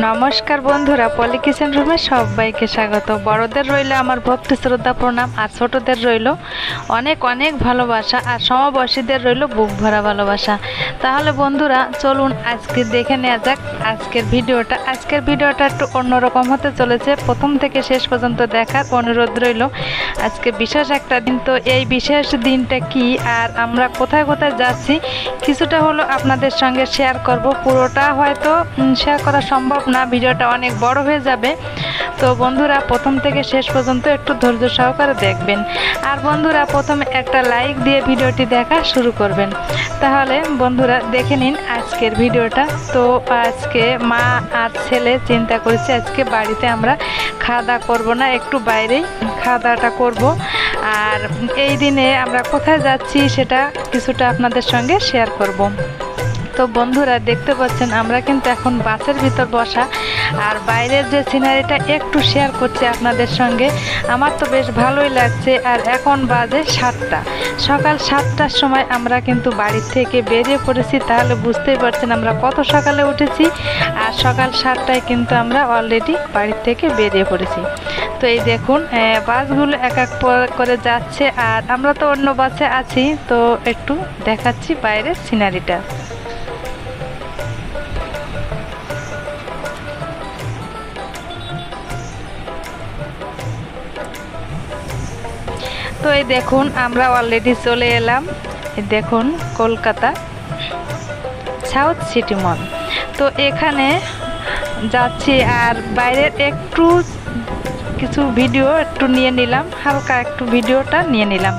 নমস্কার বন্ধুরা, পলি কিচেন রুমে সবাইকে স্বাগত। বড়দের রইল আমার ভক্তি শ্রদ্ধা প্রণাম আর ছোটদের রইল অনেক অনেক ভালোবাসা আর সমবয়সীদের রইল বুক ভরা ভালোবাসা। তাহলে বন্ধুরা, চলুন আজকে দেখে নেওয়া যাক আজকের ভিডিওটা। আজকের ভিডিওটা একটু অন্যরকম হতে চলেছে। প্রথম থেকে শেষ পর্যন্ত দেখার অনুরোধ রইল। আজকে বিশেষ একটা দিন, তো এই বিশেষ দিনটা কি আর আমরা কোথায় কোথায় যাচ্ছি কিছুটা হলো আপনাদের সঙ্গে শেয়ার করব। পুরোটা হয়তো শেয়ার করা সম্ভব না, ভিডিওটা অনেক বড় হয়ে যাবে। তো বন্ধুরা, প্রথম থেকে শেষ পর্যন্ত একটু ধৈর্য সহকারে দেখবেন। আর বন্ধুরা, প্রথমে একটা লাইক দিয়ে ভিডিওটি দেখা শুরু করবেন। তাহলে বন্ধুরা, দেখে নিন আজকের ভিডিওটা। তো আজকে মা আর ছেলে চিন্তা করেছে, আজকে বাড়িতে আমরা খাওয়া দাওয়া করব না, একটু বাইরেই খাওয়া দাওয়াটা করব। আর এই দিনে আমরা কোথায় যাচ্ছি, সেটা কিছুটা আপনাদের সঙ্গে শেয়ার করব। তো বন্ধুরা দেখতে পাচ্ছেন, আমরা কিন্তু এখন বাসের ভিতর বসা। আর বাইরের যে সিনারিটা একটু শেয়ার করছি আপনাদের সঙ্গে, আমার তো বেশ ভালোই লাগছে। আর এখন বাজে সাতটা। সকাল সাতটার সময় আমরা কিন্তু বাড়ির থেকে বেরিয়ে পড়েছি, তাহলে বুঝতেই পারছেন আমরা কত সকালে উঠেছি। আর সকাল সাতটায় কিন্তু আমরা অলরেডি বাড়ির থেকে বেরিয়ে পড়েছি। তো এই দেখুন বাসগুলো এক এক করে যাচ্ছে। আর আমরা তো অন্য বাসে আছি, তো একটু দেখাচ্ছি বাইরের সিনারিটা তো এই দেখুন, আমরা অলরেডি চলে এলাম। দেখুন, কলকাতা সাউথ সিটি মল। তো এখানে যাচ্ছি আর বাইরের একটু কিছু ভিডিও একটু নিয়ে নিলাম, হালকা একটু ভিডিওটা নিয়ে নিলাম।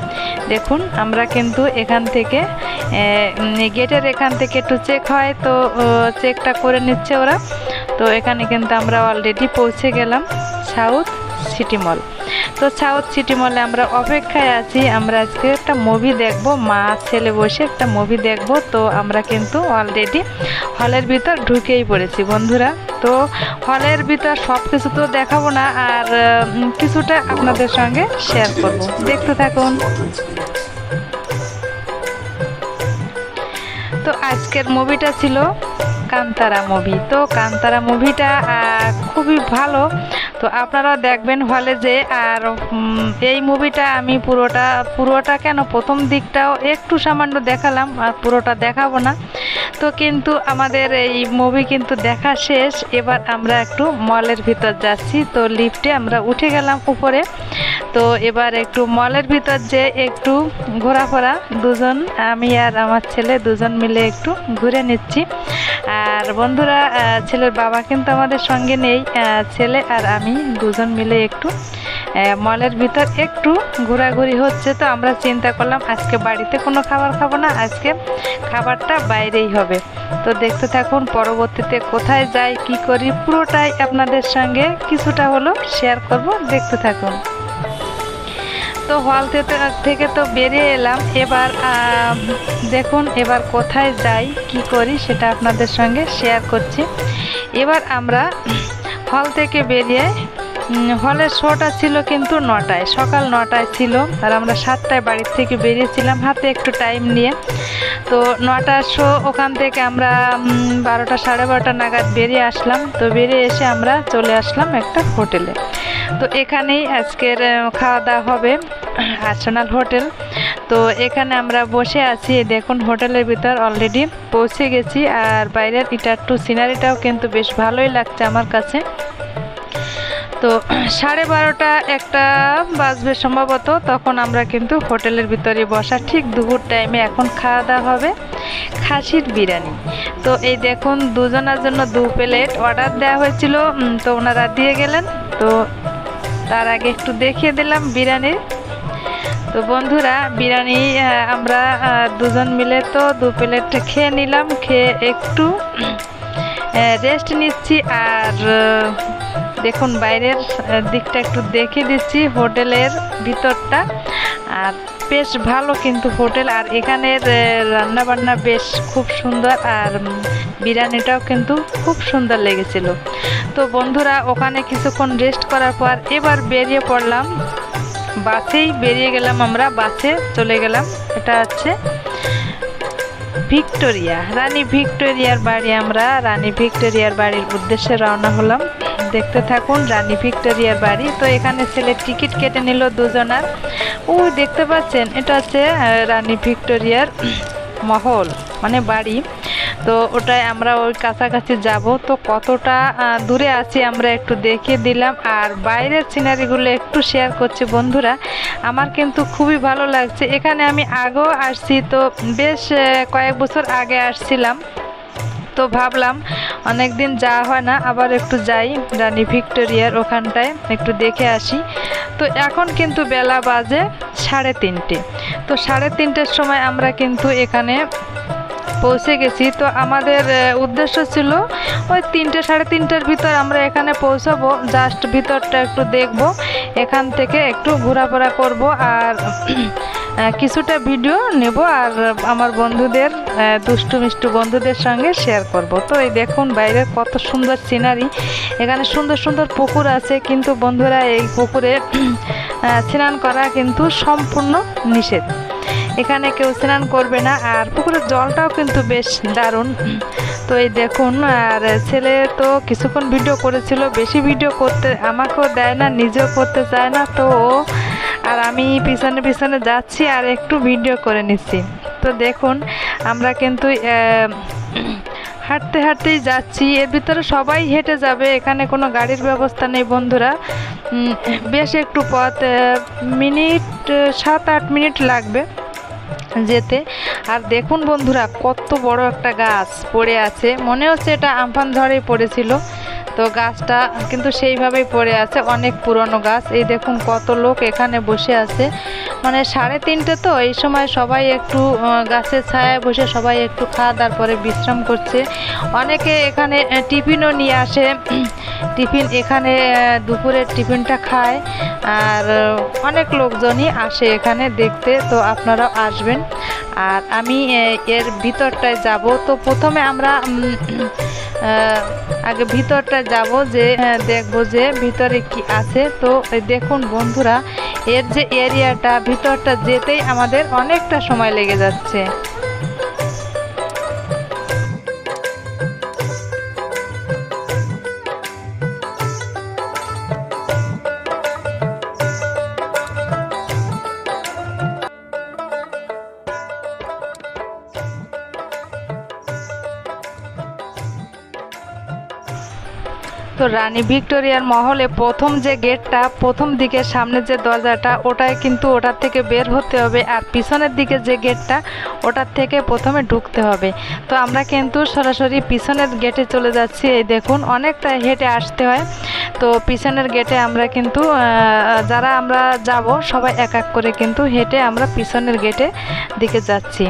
দেখুন, আমরা কিন্তু এখান থেকে গেটের এখান থেকে একটু চেক হয়, তো চেকটা করে নিচ্ছে ওরা। তো এখানে কিন্তু আমরা অলরেডি পৌঁছে গেলাম সাউথ সিটি মল। তো সাউথ সিটি মলে আমরা অপেক্ষায় আছি, আমরা আজকে একটা মুভি দেখব, মা ছেলে বসে একটা মুভি দেখব। তো আমরা কিন্তু অলরেডি হলের ভিতর ঢুকেই পড়েছি, বন্ধুরা। তো হলের ভিতর সব কিছু তো দেখাবো না, আর কিছুটা আপনাদের সঙ্গে শেয়ার করব। দেখতে থাকুন। তো আজকের মুভিটা ছিল কান্তারা মুভি তো কান্তারা মুভিটা খুবই ভালো। তো আপনারা দেখবেন হলে যে, আর এই মুভিটা আমি পুরোটা পুরোটা কেন প্রথম দিকটাও একটু সামান্য দেখালাম, আর পুরোটা দেখাবো না। তো কিন্তু আমাদের এই মুভি কিন্তু দেখা শেষ, এবার আমরা একটু মলের ভিতর যাচ্ছি। তো লিফটে আমরা উঠে গেলাম উপরে। তো এবার একটু মলের ভিতর যে একটু ঘোরাফেরা, দুজন, আমি আর আমার ছেলে দুজন মিলে একটু ঘুরে নিচ্ছি। আর বন্ধুরা ছেলের বাবা কিন্তু আমাদের সঙ্গে নেই ছেলে আর আমি। দুজন মিলে একটু মলের ভিতর একটু ঘোরাঘুরি হচ্ছে তো আমরা চিন্তা করলাম আজকে বাড়িতে কোনো খাবার খাব না, আজকে খাবারটা বাইরেই হবে। তো দেখতে থাকুন পরবর্তীতে কোথায় যাই, কি করি, পুরোটাই আপনাদের সঙ্গে কিছুটা হলো শেয়ার করব, দেখতে থাকুন। তো হল থেকে তো বেরিয়ে এলাম, এবার দেখুন এবার কোথায় যাই, কি করি সেটা আপনাদের সঙ্গে শেয়ার করছি। এবার আমরা হল থেকে বেরিয়ে হলের শোটা ছিল কিন্তু নটায়, সকাল নটায় ছিল। আর আমরা সাতটায় বাড়ির থেকে বেরিয়েছিলাম, হাতে একটু টাইম নিয়ে। তো নটার শো ওখান থেকে আমরা বারোটা সাড়ে বারোটা নাগাদ বেরিয়ে আসলাম। তো বেরিয়ে এসে আমরা চলে আসলাম একটা হোটেলে। তো এখানেই আজকের খাওয়া দাওয়া হবে আর্সেনাল হোটেল। তো এখানে আমরা বসে আছি দেখুন হোটেলের ভিতর অলরেডি পৌঁছে গেছি। আর বাইরের এটা একটু সিনারিটাও কিন্তু বেশ ভালোই লাগছে আমার কাছে। তো সাড়ে বারোটা একটা বাজবে সম্ভবত, তখন আমরা কিন্তু হোটেলের ভিতরে বসা ঠিক দুপুর টাইমে এখন খাওয়া দাওয়া হবে, খাসির বিরিয়ানি। তো এই দেখুন, দুজনের জন্য দু প্লেট অর্ডার দেওয়া হয়েছিল তো ওনারা দিয়ে গেলেন। তো তার আগে একটু দেখিয়ে দিলাম বিরিয়ানির তো বন্ধুরা, বিরিয়ানি আমরা দুজন মিলে তো দু প্লেট খেয়ে নিলাম, খেয়ে একটু রেস্ট নিচ্ছি, আর দেখুন, বাইরের দিকটা একটু দেখে দিচ্ছি, হোটেলের ভিতরটা। আর বেশ ভালো কিন্তু হোটেল। আর এখানের রান্না বান্না বেশ খুব সুন্দর, আর বিরিয়ানিটাও কিন্তু খুব সুন্দর লেগেছিল। তো বন্ধুরা, ওখানে কিছুক্ষণ রেস্ট করার পর এবার বেরিয়ে পড়লাম। বাসেই বেরিয়ে গেলাম আমরা, বাসে চলে গেলাম। এটা হচ্ছে ভিক্টোরিয়া। রানী ভিক্টোরিয়ার বাড়ি আমরা। রানী ভিক্টোরিয়ার বাড়ির উদ্দেশ্যে রওনা হলাম। দেখতে থাকুন, রানী ভিক্টোরিয়ার বাড়ি। তো এখানে ছেলে টিকিট কেটে নিল দুজনার। ও দেখতে পাচ্ছেন, এটা হচ্ছে রানী ভিক্টোরিয়ার মহল মানে বাড়ি। তো ওটাই আমরা ওই কাছাকাছি যাব। তো কতটা দূরে আছি আমরা একটু দেখিয়ে দিলাম। আর বাইরের সিনারিগুলো একটু শেয়ার করছি বন্ধুরা। আমার কিন্তু খুবই ভালো লাগছে। এখানে আমি আগেও আসছি, তো বেশ কয়েক বছর আগে আসছিলাম। তো ভাবলাম অনেক দিন যাওয়া হয় না, আবার একটু যাই রানী ভিক্টোরিয়ার ওখানটায়, একটু দেখে আসি। তো এখন কিন্তু বেলা বাজে সাড়ে তিনটে। তো সাড়ে তিনটের সময় আমরা কিন্তু এখানে পৌঁছে গেছি। তো আমাদের উদ্দেশ্য ছিল ওই তিনটে সাড়ে তিনটের ভিতর আমরা এখানে পৌঁছাবো। জাস্ট ভিতরটা একটু দেখব, এখান থেকে একটু ঘোরাফেরা করব আর কিছুটা ভিডিও নেব আর আমার বন্ধুদের দুষ্টু মিষ্টু বন্ধুদের সঙ্গে শেয়ার করব। তো এই দেখুন বাইরে কত সুন্দর সিনারি এখানে সুন্দর সুন্দর পুকুর আছে, কিন্তু বন্ধুরা এই পুকুরে স্নান করা কিন্তু সম্পূর্ণ নিষেধ। এখানে কেউ স্নান করবে না, আর পুকুরের জলটাও কিন্তু বেশ দারুণ। তো এই দেখুন, আর ছেলে তো কিছুক্ষণ ভিডিও করেছিল, বেশি ভিডিও করতে আমাকেও দেয় না, নিজেও করতে চায় না, তো ও আর আমি পিছনে পিছনে যাচ্ছি আর একটু ভিডিও করে নিচ্ছি। তো দেখুন, আমরা কিন্তু হাঁটতে হাঁটতেই যাচ্ছি। এর ভিতরে সবাই হেঁটে যাবে, এখানে কোনো গাড়ির ব্যবস্থা নেই বন্ধুরা। বেশ একটু পথ মিনিট, সাত আট মিনিট লাগবে। যেতে। আর দেখুন বন্ধুরা, কত বড় একটা গাছ পড়ে আছে। মনে হচ্ছে এটা আমফান ঝড়ে পড়েছিল। তো গাছটা কিন্তু সেইভাবেই পড়ে আছে, অনেক পুরনো গাছ। এই দেখুন কত লোক এখানে বসে আছে। মানে সাড়ে তিনটে তো, এই সময় সবাই একটু গাছের ছায়ায় বসে সবাই একটু খাওয়া দাওয়ার পরে বিশ্রাম করছে। অনেকে এখানে টিফিনও নিয়ে আসে। টিফিন এখানে দুপুরের টিফিনটা খায়। আর অনেক লোকজনই আসে এখানে দেখতে, তো আপনারাও আসবেন। আর আমি এর ভিতরটায় যাব। তো প্রথমে আমরা আগে ভিতরটা যাব যে দেখব যে ভিতরে কি আছে। তো দেখুন বন্ধুরা, এর যে এরিয়াটা ভিতরটা যেতেই আমাদের অনেকটা সময় লেগে যাচ্ছে। তো রানী ভিক্টোরিয়ার মহলে প্রথম যে গেটটা, প্রথম দিকে সামনে যে দরজাটা, ওটায় কিন্তু ওটার থেকে বের হতে হবে আর পিছনের দিকে যে গেটটা, ওটার থেকে প্রথমে ঢুকতে হবে। তো আমরা কিন্তু সরাসরি পিছনের গেটে চলে যাচ্ছি। এই দেখুন, অনেকটা হেঁটে আসতে হয়। তো পিছনের গেটে আমরা কিন্তু যারা আমরা যাব, সবাই এক এক করে কিন্তু হেঁটে আমরা পিছনের গেটে দিকে যাচ্ছি।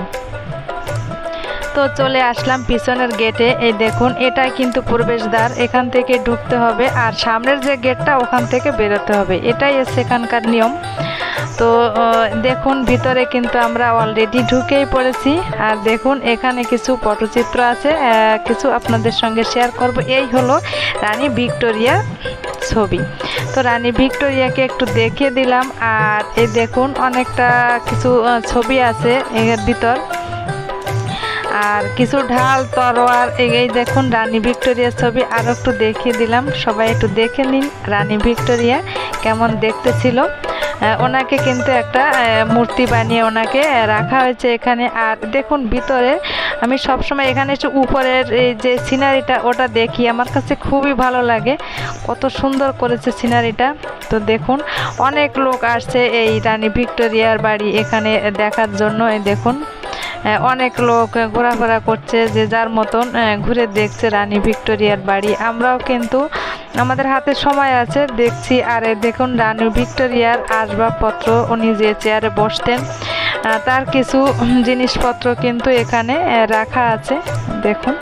তো চলে আসলাম পিছনের গেটে এই দেখুন, এটাই কিন্তু প্রবেশদ্বার। এখান থেকে ঢুকতে হবে আর সামনের যে গেটটা ওখান থেকে বেরোতে হবে। এটাই সেখানকার নিয়ম। তো দেখুন, ভিতরে কিন্তু আমরা অলরেডি ঢুকেই পড়েছি। আর দেখুন, এখানে কিছু পটচিত্র আছে কিছু আপনাদের সঙ্গে শেয়ার করব। এই হলো রানী ভিক্টোরিয়া ছবি। তো রানী ভিক্টোরিয়াকে একটু দেখিয়ে দিলাম। আর এই দেখুন, অনেকটা কিছু ছবি আছে এর ভিতর। আর কিছু ঢাল তরোয়ার এই- দেখুন রানী ভিক্টোরিয়ার ছবি। আরও একটু দেখিয়ে দিলাম, সবাই একটু দেখে নিন রানী ভিক্টোরিয়া কেমন দেখতে ছিল। ওনাকে কিন্তু একটা মূর্তি বানিয়ে ওনাকে রাখা হয়েছে এখানে। আর দেখুন ভিতরে, আমি সবসময় এখানে একটু উপরের এই যে সিনারিটা, ওটা দেখি। আমার কাছে খুবই ভালো লাগে। কত সুন্দর করেছে সিনারিটা। তো দেখুন, অনেক লোক আসছে এই রানী ভিক্টোরিয়ার বাড়ি এখানে দেখার জন্য দেখুন। অনেক লোক ঘোরাফেরা করছে, যে যার মতন ঘুরে দেখছে রানী ভিক্টোরিয়ার বাড়ি। আমরাও কিন্তু আমাদের হাতে সময় আছে, দেখছি। আরে দেখুন, রানী ভিক্টোরিয়ার আসবাবপত্র উনি যে চেয়ারে বসতেন তার কিছু জিনিসপত্র কিন্তু এখানে রাখা আছে। দেখুন।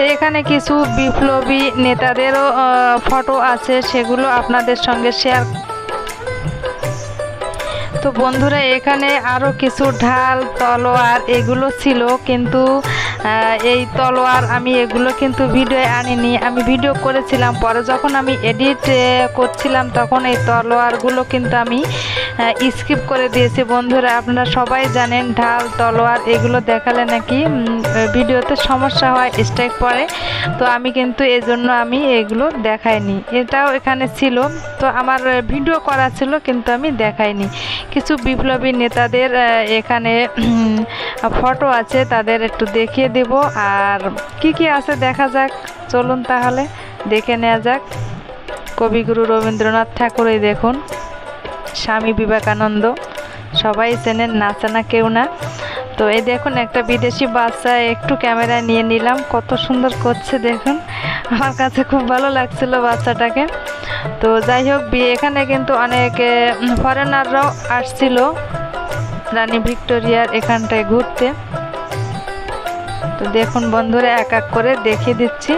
তো এখানে কিছু বিপ্লবী নেতাদেরও ফটো আছে, সেগুলো আপনাদের সঙ্গে শেয়ার তো বন্ধুরা, এখানে আরও কিছু ঢাল, তলোয়ার এগুলো ছিল, কিন্তু এই তলোয়ার আমি এগুলো কিন্তু ভিডিও আনিনি। আমি ভিডিও করেছিলাম, পরে যখন আমি এডিট করছিলাম তখন এই তলোয়ারগুলো কিন্তু আমি স্কিপ করে দিয়েছি। বন্ধুরা, আপনারা সবাই জানেন ঢাল, তলোয়ার এগুলো দেখালে নাকি ভিডিওতে সমস্যা হয় স্ট্রাইক পড়ে। তো আমি কিন্তু এই জন্য আমি এগুলো দেখাইনি। এটাও এখানে ছিল। তো আমার ভিডিও করা ছিল কিন্তু আমি দেখাইনি। কিছু বিপ্লবী নেতাদের এখানে ফটো আছে, তাদের একটু দেখিয়ে দেব। আর কি কি আছে দেখা যাক। চলুন তাহলে, দেখে নেওয়া যাক। কবিগুরু রবীন্দ্রনাথ ঠাকুরই দেখুন। স্বামী বিবেকানন্দ। সবাই চেনেন নাচে না কেউ না। তো এই দেখুন, একটা বিদেশি বাচ্চা, একটু ক্যামেরা নিয়ে নিলাম। কত সুন্দর করছে দেখুন। আমার কাছে খুব ভালো লাগছিল বাচ্চাটাকে। তো যাই হোক এখানে কিন্তু অনেক ফরেনাররাও আসছিল। রানী ভিক্টোরিয়ার এখানটায় ঘুরতে। তো দেখুন বন্ধুরা এক এক করে দেখিয়ে দিচ্ছি।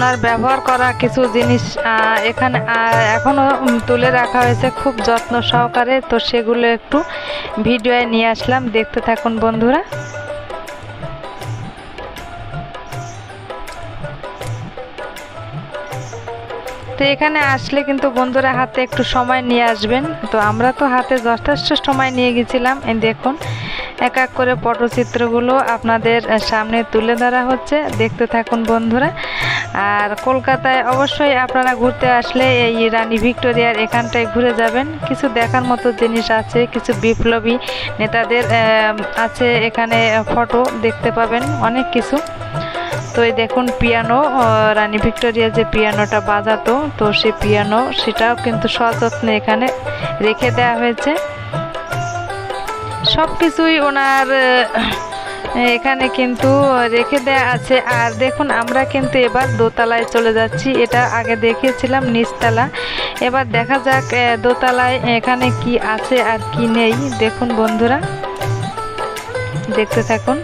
ওনার ব্যবহার করা কিছু জিনিস এখানে আহ, এখনও তুলে রাখা হয়েছে খুব যত্ন সহকারে। তো সেগুলো একটু ভিডিওয়ে নিয়ে আসলাম। দেখতে থাকুন বন্ধুরা। তো এখানে আসলে কিন্তু বন্ধুরা হাতে একটু সময় নিয়ে আসবেন। তো আমরা তো হাতে যথেষ্ট সময় নিয়ে গেছিলাম। দেখুন এক এক করে পটচিত্রগুলো আপনাদের সামনে তুলে ধরা হচ্ছে। দেখতে থাকুন বন্ধুরা। আর কলকাতায় অবশ্যই আপনারা ঘুরতে আসলে এই রানী ভিক্টোরিয়ার এখানটায় ঘুরে যাবেন। কিছু দেখার মতো জিনিস আছে, কিছু বিপ্লবী নেতাদের আছে এখানে ফটো দেখতে পাবেন অনেক কিছু। তো এই দেখুন পিয়ানো রানী ভিক্টোরিয়া যে পিয়ানোটা বাজাতো, তো সেই পিয়ানো, সেটাও কিন্তু সযত্নে এখানে রেখে দেওয়া হয়েছে। সব কিছুই ওনার এখানে কিন্তু রেখে দেয়া আছে। আর দেখুন, আমরা কিন্তু এবার দোতলায় চলে যাচ্ছি। এটা আগে দেখেছিলাম নিচতলা। এবার দেখা যাক দোতলায় এখানে কি আছে আর কি নেই। দেখুন বন্ধুরা, দেখতে থাকুন।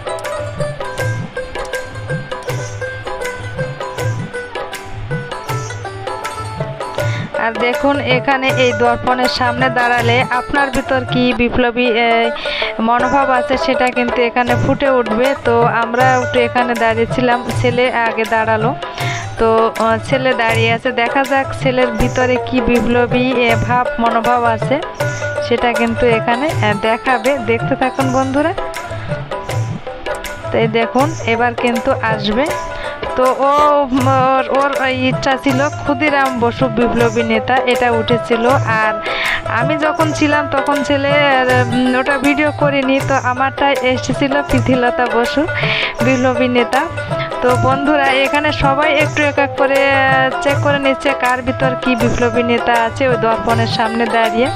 আর দেখুন, এখানে এই দর্পণের সামনে দাঁড়ালে আপনার ভিতর কি বিপ্লবী মনোভাব আছে সেটা কিন্তু এখানে ফুটে উঠবে। তো আমরা একটু এখানে দাঁড়িয়েছিলাম, ছেলে আগে দাঁড়াল। তো ছেলে দাঁড়িয়ে আছে। দেখা যাক ছেলের ভিতরে কি বিপ্লবী ভাব, মনোভাব আছে সেটা কিন্তু এখানে দেখাবে। দেখতে থাকুন বন্ধুরা। তো এই দেখুন, এবার কিন্তু আসবে। তো ও ওর- ইচ্ছা ছিল ক্ষুদিরাম বসু বিপ্লবী নেতা, এটা উঠেছিল। আর আমি যখন ছিলাম তখন ছেলে ওটা ভিডিও করিনি, তো আমারটা এসেছিল পৃথিলতা বসু বিপ্লবী নেতা। তো বন্ধুরা, এখানে সবাই একটু এক এক করে চেক করে নিচ্ছে কার ভিতর কি বিপ্লবী নেতা আছে ওই দর্পণের সামনে দাঁড়িয়ে।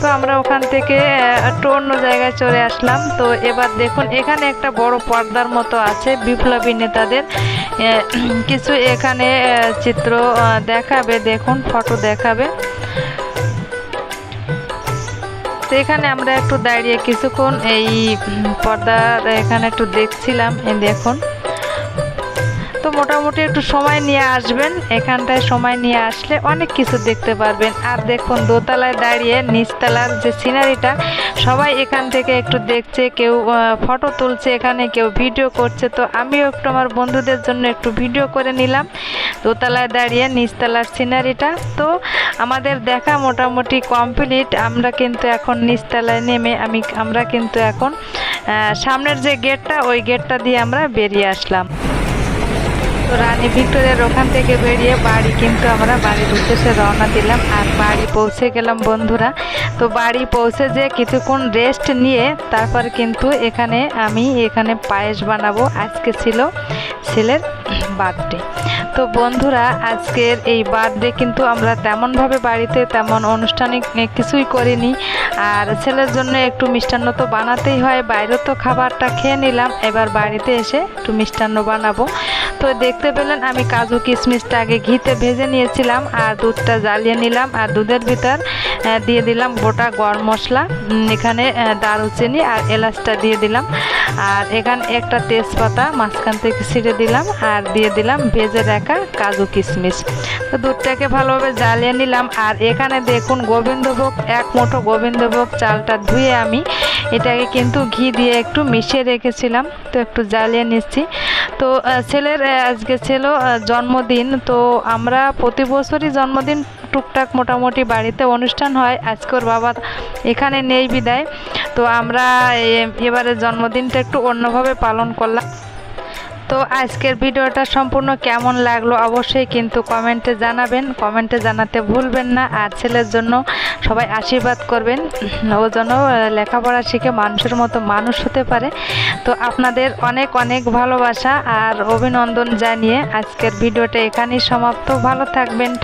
তো আমরা ওখান থেকে একটু অন্য জায়গায় চলে আসলাম। তো এবার দেখুন, এখানে একটা বড় পর্দার মতো আছে বিপ্লবী নেতাদের। কিছু এখানে চিত্র দেখাবে, দেখুন, ফটো দেখাবে। তো এখানে আমরা একটু দাঁড়িয়ে কিছুক্ষণ এই পর্দার এখানে একটু দেখছিলাম দেখুন। তো মোটামুটি একটু সময় নিয়ে আসবেন। এখানটায় সময় নিয়ে আসলে অনেক কিছু দেখতে পারবেন। আর দেখুন, দোতলায় দাঁড়িয়ে নিচতলার যে সিনারিটা, সবাই এখান থেকে একটু দেখছে, কেউ ফটো তুলছে, এখানে কেউ ভিডিও করছে। তো আমিও একটু আমার বন্ধুদের জন্য একটু ভিডিও করে নিলাম। দোতলায় দাঁড়িয়ে নিচতলার সিনারিটা। তো আমাদের দেখা মোটামুটি কমপ্লিট। আমরা কিন্তু এখন নিচতলায় নেমে আমি, আমরা কিন্তু এখন সামনের যে গেটটা, ওই গেটটা দিয়ে আমরা বেরিয়ে আসলাম। রানী ভিক্টোরিয়ার ওখান থেকে বেরিয়ে বাড়ি কিন্তু আমরা বাড়ির উদ্দেশ্যে রওনা দিলাম। আর বাড়ি পৌঁছে গেলাম বন্ধুরা। তো বাড়ি পৌঁছে যে কিছুক্ষণ রেস্ট নিয়ে তারপর কিন্তু এখানে আমি এখানে পায়েস বানাবো। আজকে ছিল ছেলের বার্থডে তো বন্ধুরা, আজকের এই বার্থডে কিন্তু আমরা তেমনভাবে বাড়িতে তেমন আনুষ্ঠানিক কিছুই করিনি। আর ছেলের জন্য একটু মিষ্টান্ন তো বানাতেই হয়। বাইরে তো খাবারটা খেয়ে নিলাম। এবার বাড়িতে এসে একটু মিষ্টান্ন বানাবো। তো দেখতে পেলেন, আমি কাজু কিশমিশটা আগে ঘিতে ভেজে নিয়েছিলাম আর দুধটা জ্বালিয়ে নিলাম আর দুধের ভিতর দিয়ে দিলাম গোটা গরম মশলা এখানে দারুচিনি আর এলাচটা দিয়ে দিলাম। আর এখানে একটা তেজপাতা মাঝখান থেকে ছিঁড়ে দিলাম আর দিয়ে দিলাম ভেজে রাখা কাজু কিশমিশ। তো দুধটাকে ভালোভাবে জ্বালিয়ে নিলাম। আর এখানে দেখুন গোবিন্দভোগ, এক মুঠো গোবিন্দভোগ চালটা ধুয়ে আমি এটাকে কিন্তু ঘি দিয়ে একটু মিশিয়ে রেখেছিলাম, তো একটু জ্বালিয়ে নিচ্ছি। তো ছেলের আজকে ছিল জন্মদিন, তো আমরা প্রতি বছরই জন্মদিন টুকটাক মোটামুটি বাড়িতে অনুষ্ঠান হয় আজকে ওর বাবা এখানে নেই বিদায়। তো আমরা এবারে জন্মদিনটা একটু অন্যভাবে পালন করলাম। তো আজকের ভিডিওটা সম্পূর্ণ কেমন লাগল অবশ্যই কিন্তু কমেন্টে জানাবেন। কমেন্টে জানাতে ভুলবেন না। আর ছেলের জন্য সবাই আশীর্বাদ করবেন। ও যেন লেখাপড়া শিখে মানুষের মতো মানুষ হতে পারে। তো আপনাদের অনেক অনেক ভালোবাসা আর অভিনন্দন জানিয়ে আজকের ভিডিওটা এখানেই সমাপ্ত। ভালো থাকবেন।